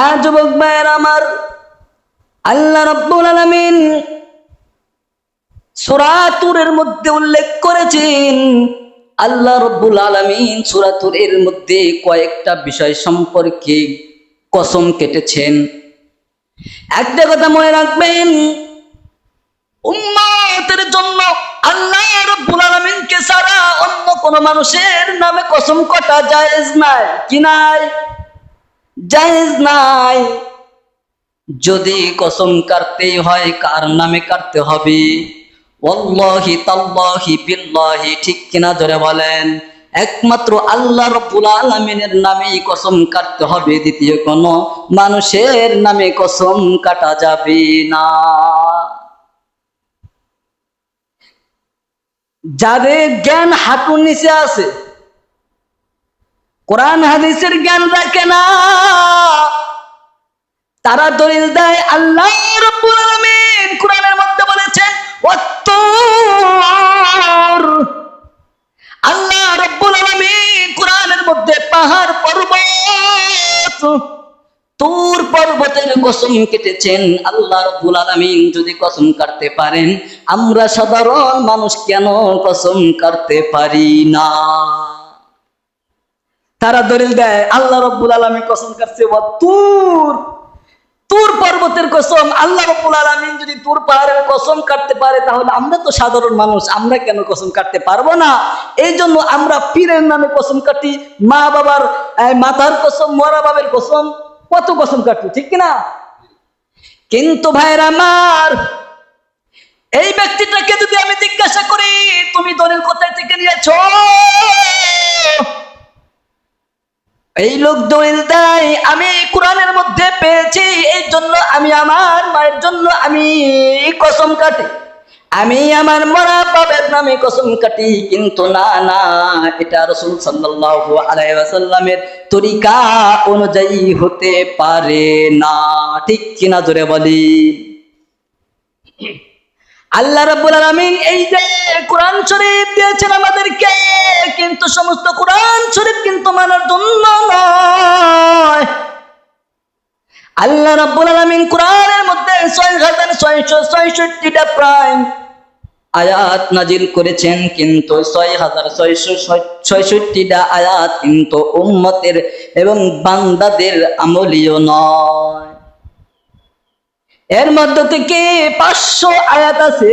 আর যুবক ভাইয়ের আমার। আল্লাহ রব্বুল আলামিন সুরাতুরের মধ্যে উল্লেখ করেছেন, আল্লাহ রব্বুল আলামিন সুরাতুরের মধ্যে কয়েকটা বিষয় সম্পর্কে কসম কেটেছেন। একটা কথা মনে রাখবেন, উম্মতের জন্য আল্লাহ রব্বুল আলামিনকে ছাড়া অন্য কোন মানুষের নামে কসম কটা জায়েজ নাই, কি নাই? জায়েজ নাই। যদি কসম কাটতে হয়, কার নামে কাটতে হবে? ওয়াল্লাহি তাল্লাহি বিল্লাহি, ঠিক কিনা ধরে বলেন? একমাত্র আল্লাহ রব্বুল আলামিনের নামেই কসম কাটতে হবে। দ্বিতীয় কোন মানুষের নামে কসম কাটা যাবে না। যাদের জ্ঞান হাঁটুর নিচে আছে কোরআন, হাদিসের জ্ঞান রাখে না। তারা দলিল দেয়, আল্লাহ কোরআনের মধ্যে বলেছেন আল্লাহ রব্বুল আলামিন কোরআনের মধ্যে পাহাড় পর্বত, তুর পর্বতের কসম কেটেছেন। আল্লাহ রব্বুল আলামিন যদি কসম কাটতে পারেন, আমরা সাধারণ মানুষ কেন কসম কাটতে পারি না? তারা দলিল দেয়, আল্লাহ রব্বুল আলামিন কসম কাটছে তুর তুর পর্বতের কসম, আল্লাহ রব্বুল আলামিন যদি তুর পাহাড়ের কসম কাটতে পারে, তাহলে আমরা তো সাধারণ মানুষ, আমরা কেন কসম কাটতে পারব না? এই জন্য আমরা পীরের নামে কসম কাটি মা বাবার মাথার কসম মরা বাবের কসম, কত কসম কাটি ঠিক কিনা? কিন্তু ভাইরা আমার, এই ব্যক্তিটাকে যদি আমি জিজ্ঞাসা করি, তুমি দলিল কোথায় থেকে নিয়েছো? এই লোক দলিল দেয়, আমি কোরআনের মধ্যে পেয়েছি, এই জন্য আমি আমার মায়ের জন্য আমি কসম কাটি। আমি আমার মরা বাবার নামে কসম কাটি, কিন্তু না না, এটা রসুল সাল্লাল্লাহু আলাইহি তরিকা অনুযায়ী হতে পারে না। ঠিক কিনা জোরে বলি? আল্লাহ রাব্বুল আলামিন এই যে শরীফ দিয়েছেন আমাদেরকে, কিন্তু সমস্ত কোরআন শরীফ কিন্তু মানার জন্য নয়। আল্লাহ রাব্বুল আলামিন কোরআনের মধ্যে 6666টা প্রায় আয়াত নাজিল করেছেন, কিন্তু 6666টা আয়াত কিন্তু উম্মতের এবং বান্দাদের আমলীয় নয়। এর মধ্যে থেকে পাঁচশো আয়াত আছে।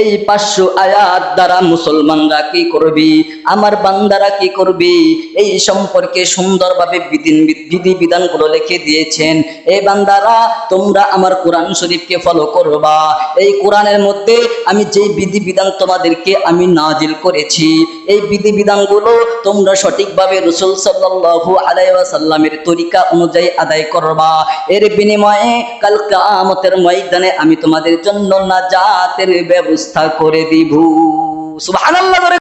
এই পাঁচশো আয়াত দ্বারা মুসলমানরা কি করবি? আমার বান্দারা কি করবি? এই সম্পর্কে সুন্দরভাবে বিধি বিধি বিধানগুলো লিখে দিয়েছেন। এই বান্দারা, তোমরা আমার কোরআন শরীফকে ফলো করবা। এই কোরআনের মধ্যে আমি যে বিধি বিধান তোমাদেরকে আমি নাজিল করেছি, এই বিধি বিধানগুলো তোমরা সঠিকভাবে রসুল সাল্লাল্লাহু আলাইহি ওয়াসাল্লামের তরিকা অনুযায়ী আদায় করবা। এর বিনিময়ে কাল কিয়ামতের ময়দানে আমি তোমাদের জন্য নাজাতের ব্যবস্থা করে দিব। সুবহানাল্লাহ